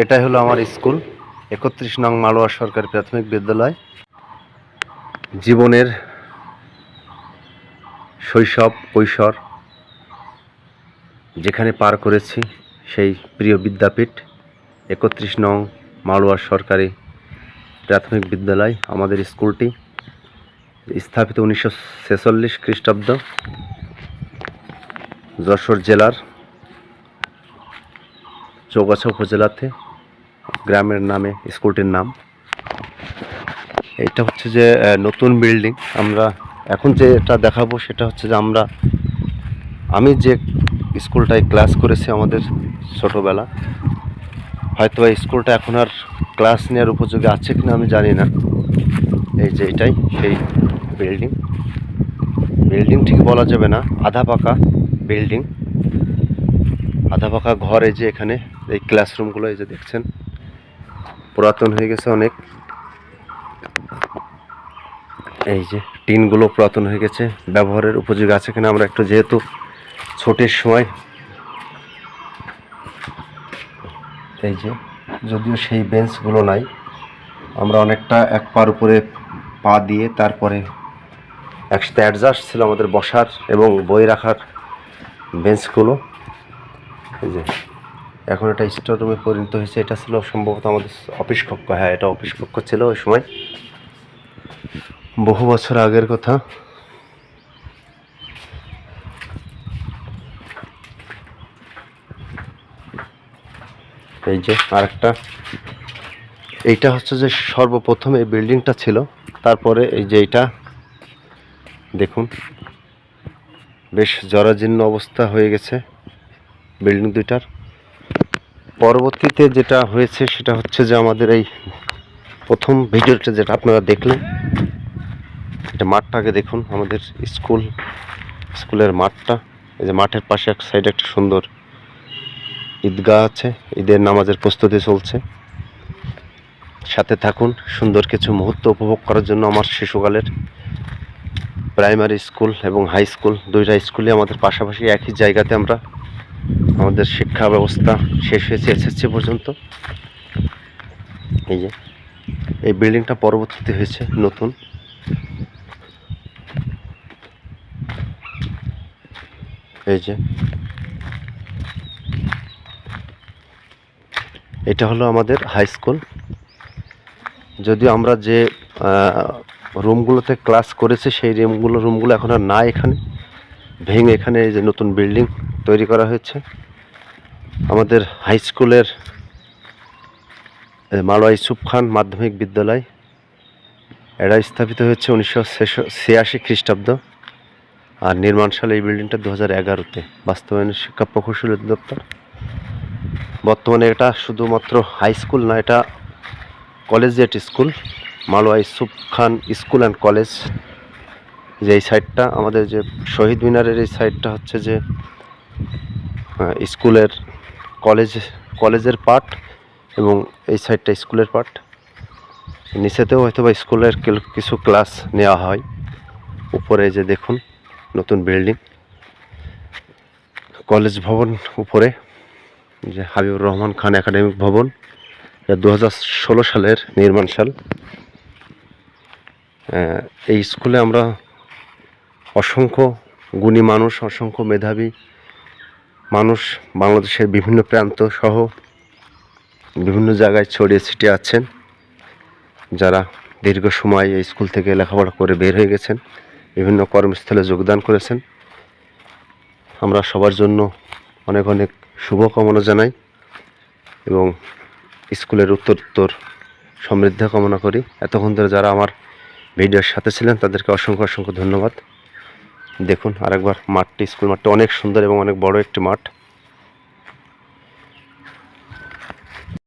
এটাই হলো আমার স্কুল, একত্রিশ নং মালোয়া সরকারি প্রাথমিক বিদ্যালয়। জীবনের শৈশব, কৈশোর যেখানে পার করেছি সেই প্রিয় বিদ্যাপীঠ, একত্রিশ নং মালোয়া সরকারি প্রাথমিক বিদ্যালয়, আমাদের স্কুলটি স্থাপিত উনিশশো ছেচল্লিশ খ্রিস্টাব্দ, যশোর জেলার চৌগাছা উপজেলাতে। গ্রামের নামে, স্কুলটির নাম। এটা হচ্ছে যে নতুন বিল্ডিং। আমরা এখন যে এটা দেখাবো সেটা হচ্ছে যে আমরা, আমি যে স্কুলটায় ক্লাস করেছি আমাদের ছোটোবেলা, হয়তো এই স্কুলটা এখন আর ক্লাস নেওয়ার উপযোগী আছে কিনা আমি জানি না। এই যে এটাই, সেই বিল্ডিং। বিল্ডিং ঠিক বলা যাবে না, আধা পাকা বিল্ডিং। আধা পাকা ঘর এই যে এখানে, এই ক্লাসরুমগুলো এই যে দেখছেন। পুরাতন হয়ে গেছে অনেক। এই যে টিনগুলো পুরাতন হয়ে গেছে, ব্যবহারের উপযোগী আছে কিনা আমরা একটু যেহেতু ছোটের সময়। এই যে, যদিও সেই বেঞ্চগুলো নাই, আমরা অনেকটা এক পার উপরে পা দিয়ে তারপরে একসাথে অ্যাডজাস্ট ছিল আমাদের বসার এবং বই রাখার বেঞ্চগুলো। এই যে এখন এটা স্টোর রুমে পরিণত হয়েছে, এটা ছিল সম্ভবত আমাদের অফিস কক্ষ। হ্যাঁ এটা অফিস কক্ষ ছিল ওই সময়। বহু বছর আগের কথা। এই যে আরেকটা। এইটা হচ্ছে যে সর্বপ্রথম এই বিল্ডিংটা ছিল। তারপরে এই যে এইটা, দেখুন। বেশ জরাজীর্ণ অবস্থা হয়ে গেছে বিল্ডিং দুইটার। পরবর্তীতে যেটা হয়েছে সেটা হচ্ছে যে আমাদের এই প্রথম ভিডিওটা যেটা আপনারা দেখলেন, এটা মাঠটাকে দেখুন, আমাদের স্কুল, স্কুলের মাঠটা। এই যে মাঠের পাশে এক সাইডে একটা সুন্দর ঈদগাহ আছে, ঈদের নামাজের প্রস্তুতি চলছে। সাথে থাকুন, সুন্দর কিছু মুহূর্ত উপভোগ করার জন্য আমার শিশুকালের প্রাইমারি স্কুল এবং হাই স্কুল, দুইটা স্কুলে আমাদের পাশাপাশি একই জায়গাতে আমরা আমাদের শিক্ষা ব্যবস্থা শেষ হয়েছে, এসএসসি পর্যন্ত। এই যে, এই বিল্ডিংটা পরবর্তীতে হয়েছে, নতুন। এই যে, এটা হলো আমাদের হাই স্কুল যদিও আমরা যে রুমগুলোতে ক্লাস করেছি, সেই রুমগুলো রুমগুলো এখন আর নাই এখানে। ভেঙে এখানে এই যে নতুন বিল্ডিং তৈরি করা হয়েছে। আমাদের হাই স্কুলের এ, মালোয়া ইসুফ খান মাধ্যমিক বিদ্যালয়। এটা স্থাপিত হয়েছে উনিশশো ছিয়াশি খ্রিস্টাব্দ আর নির্মাণশাল এই বিল্ডিংটা দু হাজার এগারোতে। বাস্তবায়ন শিক্ষা প্রকৌশল অধিদপ্তর বর্তমানে এটা শুধুমাত্র হাই স্কুল না এটা collegiate school Malwa Yusuf Khan school and college. যে এই সাইডটা আমাদের যে শহীদ মিনারের এই সাইডটা হচ্ছে যে স্কুলের কলেজ কলেজের পার্ট এবং এই সাইডটা স্কুলের পার্ট নিচেতেও হয়তো বা স্কুলের কিছু ক্লাস নেওয়া হয়। উপরে যে দেখুন, নতুন বিল্ডিং কলেজ ভবন উপরে, যে হাবিবুর রহমান খান একাডেমিক ভবন, এটা দু হাজার ষোলো সালের নির্মাণ সাল। এই স্কুলে আমরা অসংখ্য গুণী মানুষ, অসংখ্য মেধাবী মানুষ বাংলাদেশের বিভিন্ন প্রান্ত সহ বিভিন্ন জায়গায় ছড়িয়ে ছিটিয়ে আছেন, যারা দীর্ঘ সময় এই স্কুল থেকে লেখাপড়া করে বের হয়ে গেছেন, বিভিন্ন কর্মস্থলে যোগদান করেছেন। আমরা সবার জন্য অনেক অনেক শুভকামনা জানাই এবং স্কুলের উত্তরোত্তর সমৃদ্ধ কামনা করি। এতক্ষণ ধরে যারা আমার ভিডিওর সাথে ছিলেন, তাদেরকে অসংখ্য অসংখ্য ধন্যবাদ। দেখুন আরেকবার মাঠটি স্কুল মাঠটি অনেক সুন্দর এবং অনেক বড় একটি মাঠ।